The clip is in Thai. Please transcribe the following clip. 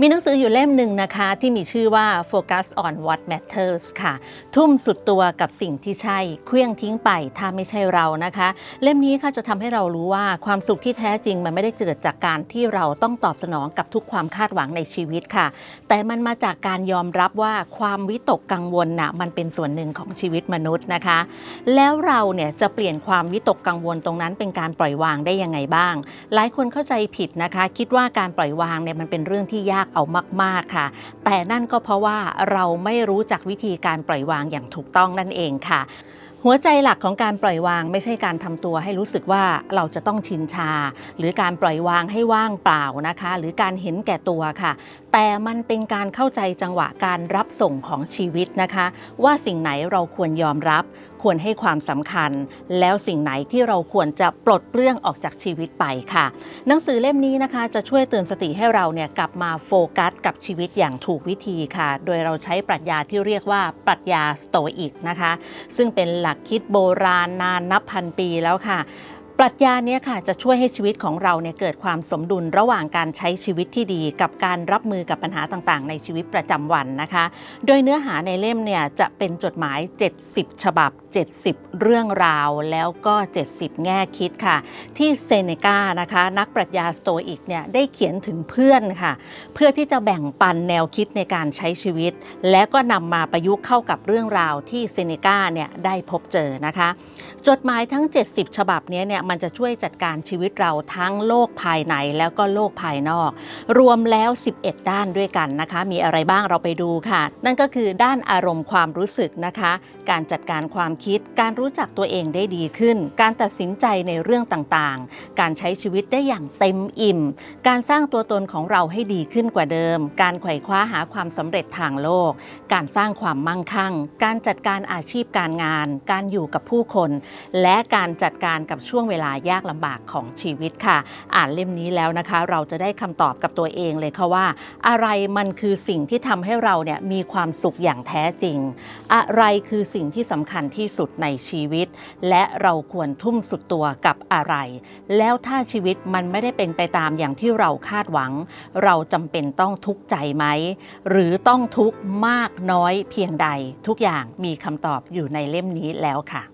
มีหนังสืออยู่เล่มหนึ่งนะคะ ที่มีชื่อว่า Focus on What Matters ค่ะ ทุ่มสุดตัวกับสิ่งที่ใช่ เคลื่องทิ้งไปถ้าไม่ใช่เรานะคะ เล่มนี้ค่ะจะทำให้เรารู้ว่าความสุขที่แท้จริงมันไม่ได้เกิดจากการที่เราต้องตอบสนองกับทุกความคาดหวังในชีวิตค่ะ แต่มันมาจากการยอมรับว่าความวิตกกังวลน่ะมันเป็นส่วนหนึ่งของชีวิตมนุษย์นะคะ แล้วเราเนี่ยจะเปลี่ยนความวิตกกังวลตรงนั้นเป็นการปล่อยวางได้ยังไงบ้าง หลายคนเข้าใจผิดนะคะ คิดว่าการปล่อยวางเนี่ยมันเป็นเรื่องที่ยากเอามาก ๆ ค่ะ แต่นั่นก็เพราะว่าเราไม่รู้จักวิธีการปล่อยวางอย่างถูกต้องนั่นเองค่ะ หัวใจหลักของการปล่อยวางไม่ใช่การทำตัวให้รู้สึกว่าเราจะต้องชินชา หรือการปล่อยวางให้ว่างเปล่านะคะ หรือการเห็นแก่ตัวค่ะ แต่มันเป็นการเข้าใจจังหวะการรับส่งของชีวิตนะคะ ว่าสิ่งไหนเราควรยอมรับ ควรให้ความสำคัญ แล้วสิ่งไหนที่เราควรจะปลดเปลื้องออกจากชีวิตไปค่ะ หนังสือเล่มนี้นะคะ จะช่วยเตือนสติให้เราเนี่ยกลับมาโฟกัส กับชีวิตอย่างถูกวิธีค่ะ โดยเราใช้ปรัชญาที่เรียกว่าปรัชญาสโตอิกนะคะ ซึ่งเป็นหลักคิดโบราณนานนับพันปีแล้วค่ะ ปรัชญาเนี้ค่ะจะช่วยให้ชีวิตของเราเนี่ยเกิดความสมดุลระหว่างการใช้ชีวิตที่ดี กับการรับมือกับปัญหาต่างๆ ในชีวิตประจำวันนะคะ โดยเนื้อหาในเล่มเนี่ยจะเป็นจดหมาย 70 ฉบับ 70 เรื่องราว แล้วก็ 70 แง่คิดค่ะ ที่เซเนกานะคะ นักปรัชญาสโตอิกเนี่ยได้เขียนถึงเพื่อนค่ะ เพื่อที่จะแบ่งปันแนวคิดในการใช้ชีวิต และก็นำมาประยุกต์เข้ากับเรื่องราวที่เซเนกาเนี่ยได้พบเจอนะคะ จดหมายทั้ง 70 ฉบับเนี้เนี่ยมันจะช่วยจัดการชีวิตเราทั้งโลกภายในแล้วก็โลกภายนอก รวมแล้ว 11 ด้านด้วยกันนะคะ มีอะไรบ้างเราไปดูค่ะ นั่นก็คือด้านอารมณ์ความรู้สึกนะคะ การจัดการความคิด การรู้จักตัวเองได้ดีขึ้น การตัดสินใจในเรื่องต่างๆ การใช้ชีวิตได้อย่างเต็มอิ่ม การสร้างตัวตนของเราให้ดีขึ้นกว่าเดิม การไขว่คว้าหาความสำเร็จทางโลก การสร้างความมั่งคั่ง การจัดการอาชีพการงาน การอยู่กับผู้คน และการจัดการกับช่วงเวลายากลำบากของชีวิตค่ะ อ่านเล่มนี้แล้วนะคะ เราจะได้คำตอบกับตัวเองเลยค่ะว่า อะไรมันคือสิ่งที่ทำให้เราเนี่ยมีความสุขอย่างแท้จริง อะไรคือสิ่งที่สำคัญที่สุดในชีวิต และเราควรทุ่มสุดตัวกับอะไร แล้วถ้าชีวิตมันไม่ได้เป็นไปตามอย่างที่เราคาดหวัง เราจำเป็นต้องทุกข์ใจไหม หรือต้องทุกข์มากน้อยเพียงใด ทุกอย่างมีคำตอบอยู่ในเล่มนี้แล้วค่ะ